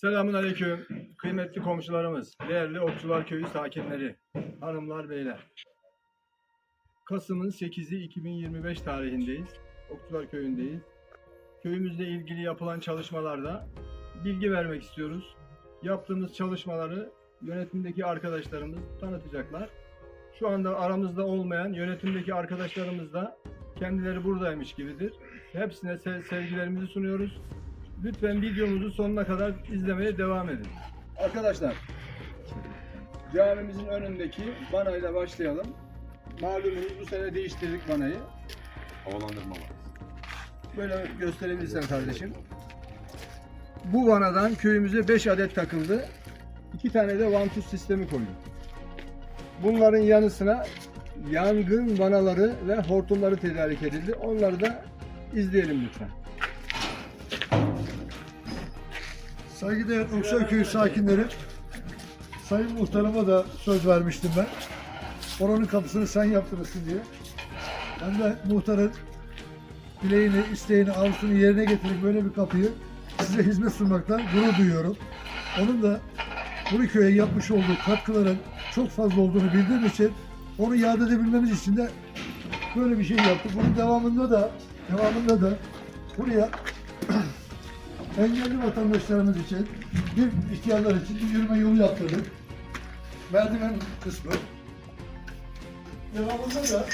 Selamun Aleyküm. Kıymetli komşularımız, değerli Okçular Köyü sakinleri, hanımlar, beyler. Kasım'ın 8'i 2025 tarihindeyiz. Okçular Köyü'ndeyiz. Köyümüzle ilgili yapılan çalışmalarda bilgi vermek istiyoruz. Yaptığımız çalışmaları yönetimdeki arkadaşlarımız tanıtacaklar. Şu anda aramızda olmayan yönetimdeki arkadaşlarımız da kendileri buradaymış gibidir. Hepsine se- sevgilerimizi sunuyoruz. Lütfen videomuzu sonuna kadar izlemeye devam edin. Arkadaşlar, camimizin önündeki vanayla başlayalım. Malumunuz bu sene değiştirdik vanayı. Havalandırma var. Böyle gösterebilirsen kardeşim. Bu vanadan köyümüze 5 adet takıldı. 2 tane de vantuz sistemi koyduk. Bunların yanısına yangın vanaları ve hortumları tedarik edildi. Onları da izleyelim lütfen. Saygıdeğer Okşar Köyü sakinleri, Sayın Muhtarıma da söz vermiştim ben. Oranın kapısını sen yaptırırsın diye. Ben de muhtarın dileğini, isteğini, arzusunu yerine getirip böyle bir kapıyı size hizmet sunmaktan gurur duyuyorum. Onun da bu köye yapmış olduğu katkıların çok fazla olduğunu bildiğim için onu yad edebilmemiz için de böyle bir şey yaptık. Bunun devamında da devamında da buraya engelli vatandaşlarımız için, bir ihtiyarlar için bir yürüme yolu yaptırdık. Merdiven kısmı. Devamında da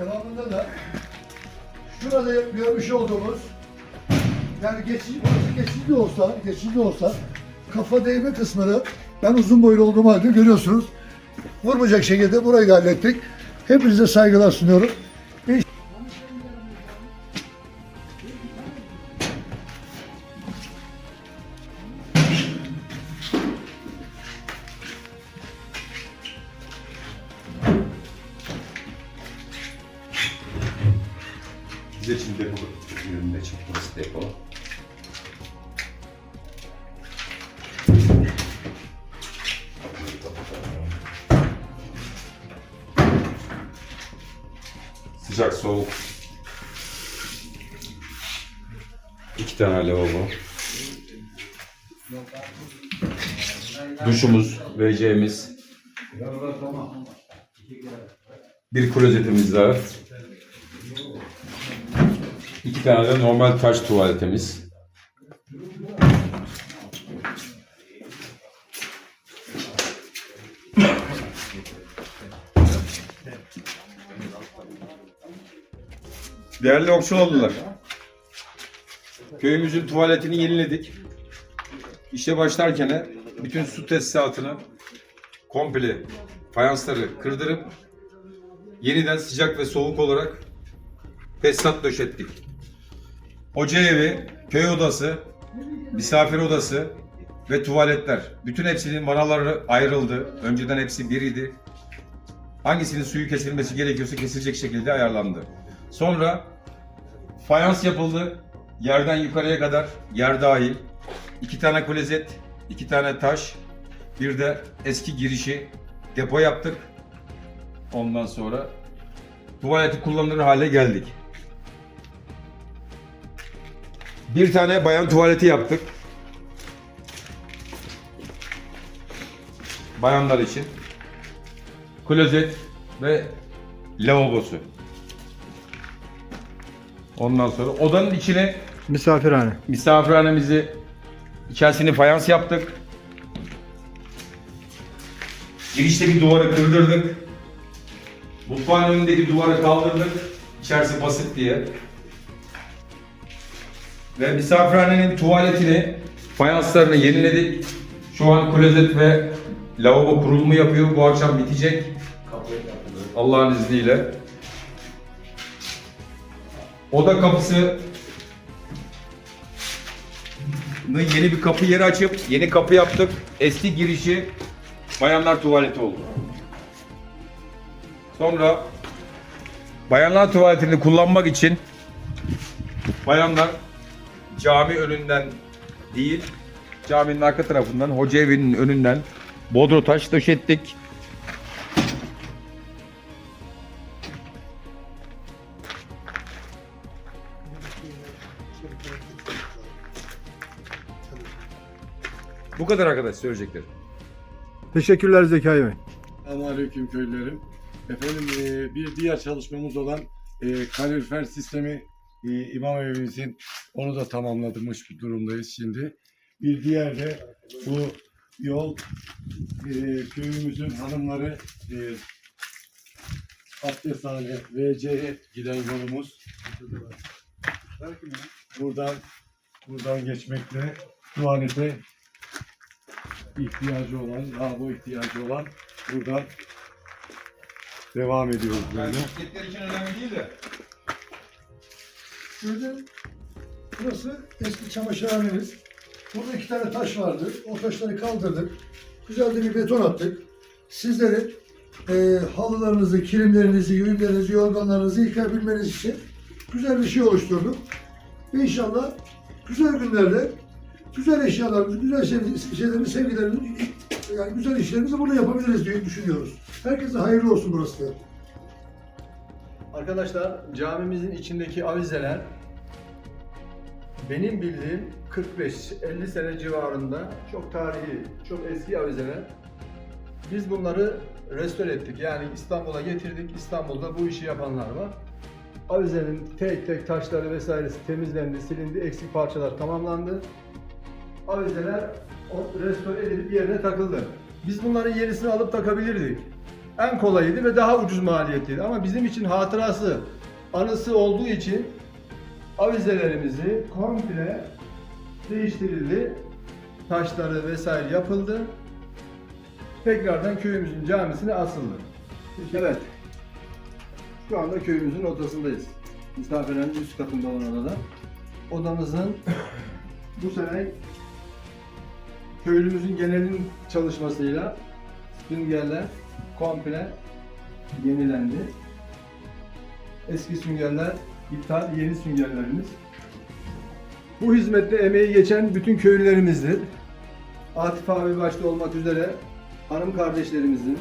devamında da şurada görmüş olduğumuz yani geçici, geçici olsa, geçici olsa kafa değme kısmını ben uzun boylu olduğum halde görüyorsunuz. Vurmayacak şekilde burayı da hallettik. Hepinize saygılar sunuyorum. Bize için depo yönünde çıkması depo. Sıcak soğuk. İki tane lavabo. Duşumuz, WC'miz. Bir klozetimiz var. Tane de normal taş tuvaletimiz. Değerli Okçuloğlular, köyümüzün tuvaletini yeniledik. İşe başlarken bütün su tesisatını komple fayansları kırdırıp yeniden sıcak ve soğuk olarak tesisat döşettik. Hoca evi, köy odası, misafir odası ve tuvaletler. Bütün hepsinin vanaları ayrıldı. Önceden hepsi biriydi. Hangisinin suyu kesilmesi gerekiyorsa kesilecek şekilde ayarlandı. Sonra fayans yapıldı. Yerden yukarıya kadar yer dahil. İki tane klozet, iki tane taş, bir de eski girişi depo yaptık. Ondan sonra tuvaleti kullanılır hale geldik. Bir tane bayan tuvaleti yaptık. Bayanlar için. Klozet ve lavabosu. Ondan sonra odanın içine Misafirhane. misafirhanemizi içerisini fayans yaptık. Girişte bir duvarı kırdırdık. Mutfağın önündeki duvarı kaldırdık. İçerisi basit diye. Ve misafirhanenin tuvaletini, fayanslarını yeniledik. Şu an klozet ve lavabo kurulumu yapıyor. Bu akşam bitecek. Allah'ın izniyle. Oda kapısı yeni bir kapı yeri açıp yeni kapı yaptık. Eski girişi bayanlar tuvaleti oldu. Sonra bayanlar tuvaletini kullanmak için bayanlar cami önünden değil, caminin arka tarafından, hoca evinin önünden bodro taş döşettik. Bu kadar arkadaş söyleyecekler. Teşekkürler Zekai Bey. Selamünaleyküm köylülerim. Efendim e, bir diğer çalışmamız olan e, kalorifer sistemi e, imam evimizin onu da tamamladırmış bir durumdayız şimdi. Bir diğer de bu yol e, köyümüzün hanımları e, abdesthane VC'ye giden yolumuz. Buradan buradan geçmekle tuvalete ihtiyacı olan, lavabo ihtiyacı olan buradan devam ediyoruz böyle. bisikletler için önemli değil de. Şurada burası eski çamaşırhanemiz. Burada iki tane taş vardı. O taşları kaldırdık. Güzel bir beton attık. Sizlerin e, halılarınızı, kilimlerinizi, yünlerinizi, yorganlarınızı yıkayabilmeniz için güzel bir şey oluşturduk. Ve inşallah güzel günlerde güzel eşyalarımızı, güzel şey- şeylerimizi, sevgilerimizi, yani güzel işlerimizi burada yapabiliriz diye düşünüyoruz. Herkese hayırlı olsun burası da. Arkadaşlar camimizin içindeki avizeler benim bildiğim 45-50 sene civarında çok tarihi, çok eski avizeler. Biz bunları restore ettik. Yani İstanbul'a getirdik. İstanbul'da bu işi yapanlar var. Avizenin tek tek taşları vesairesi temizlendi, silindi, eksik parçalar tamamlandı. Avizeler restore edilip yerine takıldı. Biz bunların yenisini alıp takabilirdik en kolayıydı ve daha ucuz maliyetliydi. Ama bizim için hatırası, anısı olduğu için avizelerimizi komple değiştirildi. Taşları vesaire yapıldı. Tekrardan köyümüzün camisine asıldı. Evet. Şu anda köyümüzün odasındayız. Misafirlerin üst katında olan odada. Odamızın bu sene köylümüzün genelinin çalışmasıyla süngerler komple yenilendi. Eski süngerler iptal, yeni süngerlerimiz. Bu hizmette emeği geçen bütün köylülerimizdir. Atif abi başta olmak üzere hanım kardeşlerimizin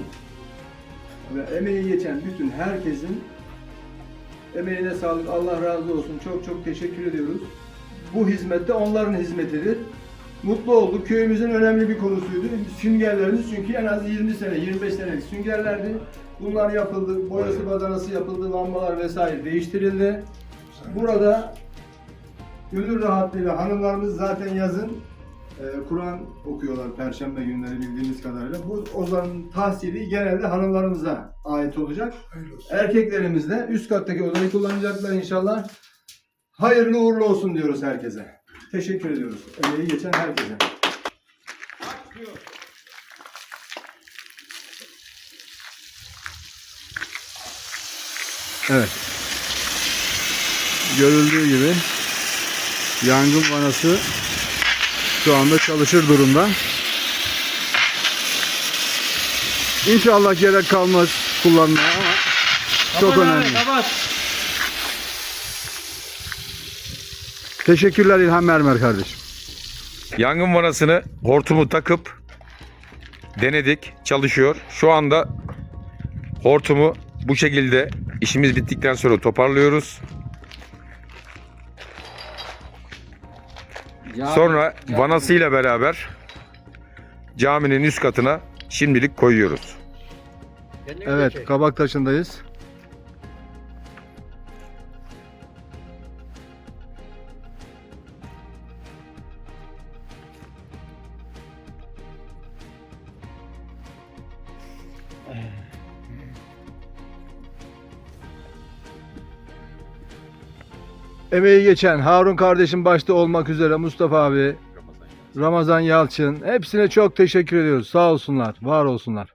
ve emeği geçen bütün herkesin emeğine sağlık, Allah razı olsun. Çok çok teşekkür ediyoruz. Bu hizmette onların hizmetidir. Mutlu olduk. Köyümüzün önemli bir konusuydu. Süngerlerimiz çünkü en az 20 sene, 25 senelik süngerlerdi. Bunlar yapıldı, boyası badanası yapıldı, lambalar vesaire değiştirildi. Burada gönül rahatlığıyla hanımlarımız zaten yazın e, Kur'an okuyorlar Perşembe günleri bildiğimiz kadarıyla. Bu ozanın tahsili genelde hanımlarımıza ait olacak. Erkeklerimiz de üst kattaki odayı kullanacaklar inşallah. Hayırlı uğurlu olsun diyoruz herkese. Teşekkür ediyoruz. Emeği geçen herkese. Evet. Görüldüğü gibi yangın vanası şu anda çalışır durumda. İnşallah gerek kalmaz kullanmaya ama çok önemli. Teşekkürler İlhan Mermer kardeşim. Yangın vanasını hortumu takıp denedik. Çalışıyor. Şu anda hortumu bu şekilde işimiz bittikten sonra toparlıyoruz. Sonra vanasıyla beraber caminin üst katına şimdilik koyuyoruz. Evet, Kabaktaşı'ndayız. Emeği geçen Harun kardeşim başta olmak üzere Mustafa abi, Ramazan Yalçın hepsine çok teşekkür ediyoruz. Sağ olsunlar, var olsunlar.